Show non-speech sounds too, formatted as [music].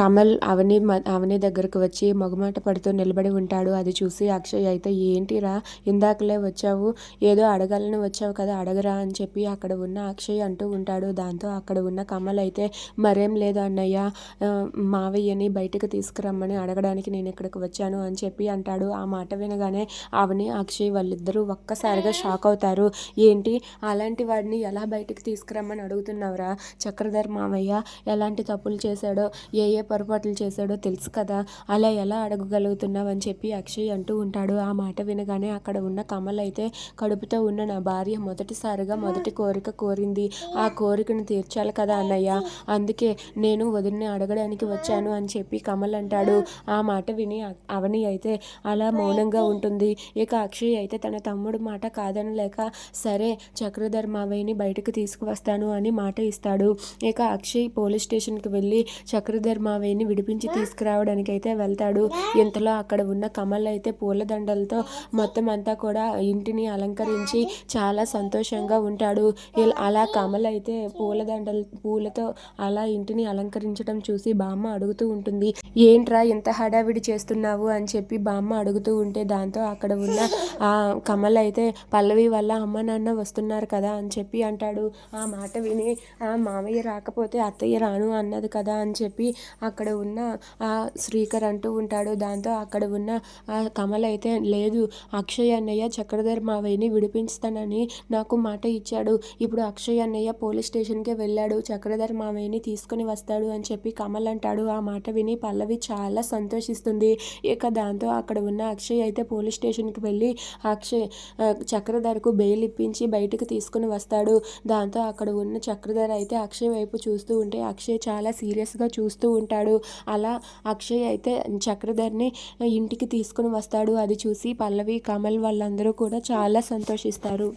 కమల్ అవని మ- అవని దగ్గరకు వచ్చి మగమాట పడుతూ నిలబడి ఉంటాడు. అది చూసి అక్షయ్ అయితే ఏంటిరా? ఇందాకలే వచ్చావు. ఏదో అడగాలని వచ్చావు కదా అడగరా అని చెప్పి అక్కడ ఉన్న అక్షయ్ అంటూ ఉంటాడు. దాంతో అక్కడ ఉన్న కమల్ అయితే మరేం లేదు అన్నయ్య. మావయ్యని బయటకు తీసుకురమ్మని అడగడానికి నేను ఇక్కడికి వచ్చాను అని చెప్పి అంటాడు. ఆ మాట వినగానే అవని అక్షయ్ వాళ్ళిద్దరూ ఒక్కసారిగా షాక్ అవుతారు. ఏంటి? అలాంటి వాడిని ఎలా బయటకు తీసుకురమ్మని అడుగుతున్నావురా? చక్రధర్ మావయ్య ఎలాంటి తప్పులు చేశాడో? ఏ ఏ పొరపాట్లు చేశాడో తెలుసు కదా. అలా ఎలా అడగగలుగుతున్నావు అని చెప్పి అక్షయ్ అంటూ ఉంటాడు. ఆ మాట వినగానే అక్కడ ఉన్న కమల్ అయితే కడుపుతో ఉన్న నా భార్య మొదటిసారిగా మొదటి కోరిక కోరింది. ఆ కోరికను తీర్చాలి కదా అన్నయ్య. అందుకే నేను వదిలిని అడగడానికి వచ్చాను అని చెప్పి కమల్ అంటాడు. ఆ మాట విని అవని అయితే అలా మౌనంగా ఉంటుంది. ఇక అక్షయ్ అయితే తన తమ్ముడు మాట కాదనలేక సరే చక్రధర్ మావయ్యని బయటకు తీసుకువస్తాను అని మాట ఇస్తాడు. ఇక అక్షయ్ పోలీస్ స్టేషన్కి వెళ్ళి చక్రధర్ మావయ్యని విడిపించి తీసుకురావడానికి అయితే వెళ్తాడు. ఇంతలో అక్కడ ఉన్న కమల్ అయితే పూలదండలతో మొత్తం అంతా కూడా ఇంటిని అలంకరించి చాలా సంతోషంగా ఉంటాడు. అలా కమల్ అయితే పూలదండలు పూలతో అలా ఇంటిని అలంకరించడం చూసి బామ్మ అడుగుతూ ఉంటుంది. ఏంట్రా ఇంత హడావిడి చేస్తున్నావు? అని చెప్పి బామ్మ అడుగుతూ ఉంటే దాంతో అక్కడ ఉన్న [laughs] ఆ కమల్ అయితే పల్లవి వల్ల అమ్మ నాన్న వస్తున్నారు కదా? అని చెప్పి అంటాడు. ఆ మాట విని ఆ మామయ్య రాకపోతే అత్తయ్య రాను అన్నది కదా? అని చెప్పి అక్కడ ఉన్న ఆ శ్రీకర్ అంటూ ఉంటాడు. దాంతో అక్కడ ఉన్న ఆ కమల్ అయితే లేదు అక్షయ్ అన్నయ్య చక్రధర్ మావయ్యని విడిపించుతానని నాకు మాట ఇచ్చాడు. ఇప్పుడు అక్షయ్ అన్నయ్య పోలీస్ స్టేషన్కి వెళ్ళాడు. చక్రధర్ మావయ్యని తీసుకుని వస్తాడు అని చెప్పి కమల్ అంటాడు. ఆ మాట విని పల్లవి చాలా సంతోషిస్తుంది. ఇక దాంతో అక్కడ ఉన్న అక్షయ్ అయితే పోలీస్ స్టేషన్కి వెళ్ళి అక్షయ్ చక్రధర్కు బెయిల్ ఇప్పించి బయటకు తీసుకుని వస్తాడు. దాంతో అక్కడ ఉన్న చక్రధర్ అయితే అక్షయ్ వైపు చూస్తూ ఉంటే అక్షయ్ చాలా సీరియస్గా చూస్తూ ఉంటాడు. అలా అక్షయ్ అయితే చక్రధర్ని ఇంటికి తీసుకుని వస్తాడు. అది చూసి పల్లవి కమల్ వాళ్ళందరూ కూడా చాలా సంతోషిస్తారు.